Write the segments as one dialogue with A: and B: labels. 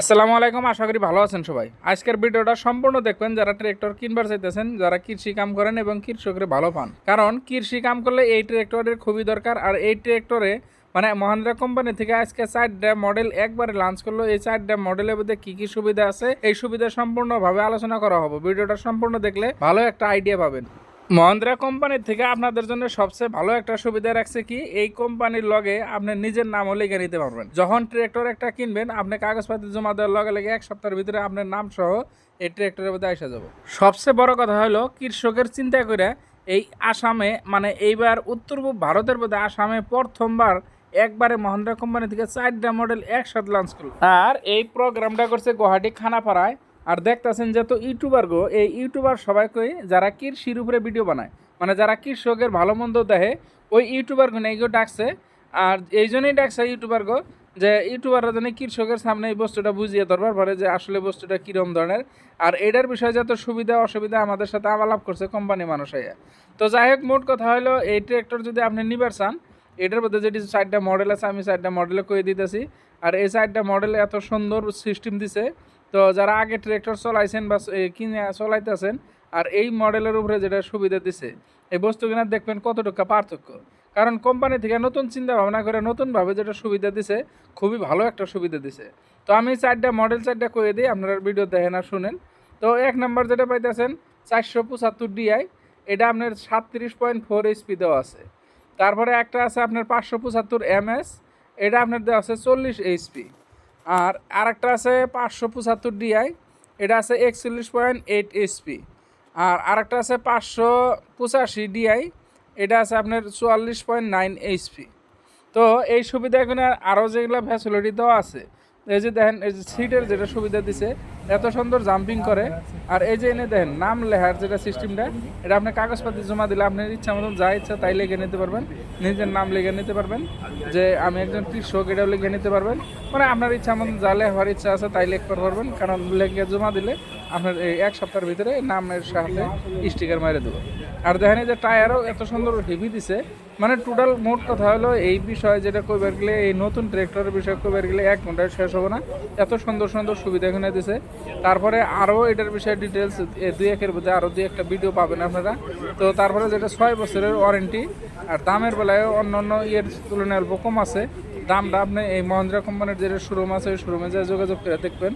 A: আসসালামু আলাইকুম, আশা করি ভালো আছেন সবাই। আজকের ভিডিওটা সম্পূর্ণ দেখবেন যারা ট্রেক্টর কিনবার চাইতেছেন, যারা কৃষি কাম করেন এবং কৃষকের ভালো পান। কারণ কৃষি কাম করলে এই ট্রেক্টরের খুবই দরকার, আর এই ট্রেক্টরে মানে মহেন্দ্রা কোম্পানি থেকে আজকে চারটা মডেল একবারে লঞ্চ করল। এই চারটা মডেলের মধ্যে কি কি সুবিধা আছে? এই সুবিধা সম্পূর্ণভাবে আলোচনা করা হবে। ভিডিওটা সম্পূর্ণ দেখলে ভালো একটা আইডিয়া পাবেন। মহেন্দ্রা কোম্পানির থেকে আপনাদের জন্য সবচেয়ে ভালো একটা সুবিধা রাখছে কি? এই কোম্পানির লগে আপনি নিজের নামও লিখে নিতে পারবেন। যখন ট্রেক্টর একটা কিনবেন, আপনি কাগজপাতি জমা দেওয়ার লগে লগে এক সপ্তাহের ভিতরে আপনার নাম সহ এই ট্রেক্টরের মধ্যে আসা যাব। সবচেয়ে বড় কথা হলো, কৃষকের চিন্তা করে এই আসামে মানে এইবার উত্তর পূর্ব ভারতের মধ্যে আসামে প্রথমবার একবারে মহেন্দ্রা কোম্পানি থেকে চারটা মডেল একসাথে লঞ্চ করল। আর এই প্রোগ্রামটা করছে গুয়াহাটি খানাপাড়ায় আর দেখতেছেন যে তো ইউটিউবার গো, এই ইউটিউবার সবাইকে যারা কৃষির উপরে ভিডিও বানায় মানে যারা কৃষকের ভালো মন্দ দেখে, ওই ইউটিউবারগুলো এইগুলো ডাকছে। আর এই জন্যই ডাকছে ইউটিউবার গো, যে ইউটিউবাররা জানি কৃষকের সামনে এই বস্তুটা বুঝিয়ে ধরবার পারে যে আসলে বস্তুটা কীরকম ধরনের। আর এটার বিষয়ে যত সুবিধা অসুবিধা আমাদের সাথে আলাপ করছে কোম্পানি মানুষ আইয়া তো যাই হোক, মোট কথা হলো এই ট্রেক্টর যদি আপনি নিবার চান, এটার মধ্যে যেটি চারটা মডেল আছে, আমি চারটা মডেলে কয়ে দিতেছি। আর এই চারটা মডেলে এত সুন্দর সিস্টেম দিছে তো যারা আগে ট্রেক্টর চলাইছেন বা কিনে চলাইতেছেন, আর এই মডেলের উপরে যেটা সুবিধা দিছে, এই বস্তু কিনা দেখবেন কতটুকু পার্থক্য। কারণ কোম্পানি থেকে নতুন চিন্তা ভাবনা করে নতুনভাবে যেটা সুবিধা দিছে, খুবই ভালো একটা সুবিধা দিছে। তো আমি চারটা মডেল চারটা কয়ে দিই, আপনারা ভিডিও দেখেন আর শুনেন। তো এক নম্বর যেটা পাইতেছেন, চারশো পঁচাত্তর ডিআই এটা আপনার সাতত্রিশ পয়েন্ট ফোর এইচপি দেওয়া আছে। তারপরে একটা আছে আপনার পাঁচশো পঁচাত্তর এমএস এটা আপনার দেওয়া আছে চল্লিশ এইচপি আর আরেকটা আছে পাঁচশো পঁচাত্তর ডিআই, এটা আছে একচল্লিশ পয়েন্ট এইট এইচপি আর আরেকটা আছে পাঁচশো পঁচাশি ডিআই, এটা আছে আপনার চুয়াল্লিশ পয়েন্ট নাইন এইচপি তো এই সুবিধা এখানে আরও যেগুলো ফ্যাসিলিটি দেওয়া আছে, এই যে দেখেন, এই যে সিটের যেটা সুবিধা দিছে এত সুন্দর জাম্পিং করে। আর এই যে এনে দেখেন নাম লেহার যেটা সিস্টেমটা এটা আপনি কাগজপাতি জমা দিলে আপনার ইচ্ছা মতন যা ইচ্ছা তাই লিখে নিতে পারবেন। নিজের নাম লিখে নিতে পারবেন। যে আমি একজন কৃষক, এটাও লিখে নিতে পারবেন। মানে আপনার ইচ্ছা মতন যা লেখার ইচ্ছা আছে তাই লিখতে পারবেন। কারণ লিখে জমা দিলে আপনার এই এক সপ্তাহের ভিতরে নামের সাথে স্টিকার মেরে দেবো। আর দেখেন এই যে টায়ারও এত সুন্দর হেভি দিছে। মানে টোটাল মোট কথা হলো এই বিষয়ে যেটা কইবার গেলে, এই নতুন ট্রেক্টরের বিষয়ে কইবার গেলে এক ঘন্টায় শেষ হবে না। এত সুন্দর সুন্দর সুবিধা এখানে দিছে। তারপরে আরও এটার বিষয়ে ডিটেলস দুই একের মধ্যে আরও দুই একটা ভিডিও পাবেন আপনারা। তো তারপরে যেটা ছয় বছরের ওয়ারেন্টি আর দামের বেলায় অন্য অন্য ইয়ের তুলনায় অল্প কম আছে। দামটা আপনি এই মহেন্দ্রা কোম্পানির যেটা শোরুম আছে, ওই শোরুমে যা যোগাযোগ করে দেখবেন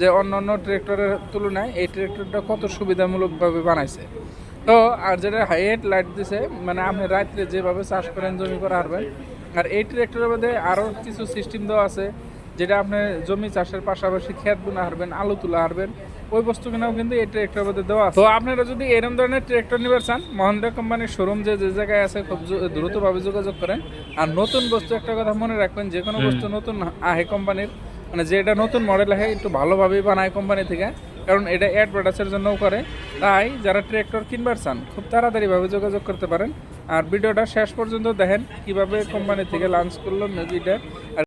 A: যে অন্য অন্য ট্রেক্টরের তুলনায় এই ট্রেক্টরটা কত সুবিধামূলকভাবে বানাইছে। তো আর যেটা হাইট লাইট দিছে মানে আপনি রাত্রে যেভাবে চাষ করেন, জমি করে হারবেন, আর এই ট্রেক্টরের মধ্যে আরও কিছু সিস্টেম দেওয়া আছে। যেটা আপনি জমি চাষের পাশাপাশি ক্ষেত বুনা হারবেন আলু তুলা হারবেন ওই বস্তু কিনাও কিন্তু এই ট্রেক্টরের মধ্যে দেওয়া তো আপনারা যদি এরকম ধরনের ট্রেক্টর নিবার চান মহেন্দ্রা কোম্পানির শোরুম যে যে জায়গায় আছে খুব দ্রুতভাবে যোগাযোগ করেন। আর নতুন বস্তু একটা কথা মনে রাখবেন যে কোনো বস্তু নতুন আহে কোম্পানির মানে যে এটা নতুন মডেল আহে একটু ভালোভাবেই বানায় কোম্পানি থেকে কারণ এটা অ্যাডভার্টাইজের জন্যও করে। তাই যারা ট্রেক্টর কিনবার চান খুব তাড়াতাড়িভাবে যোগাযোগ করতে পারেন। আর ভিডিওটা শেষ পর্যন্ত দেখেন কীভাবে কোম্পানি থেকে লঞ্চ করল আর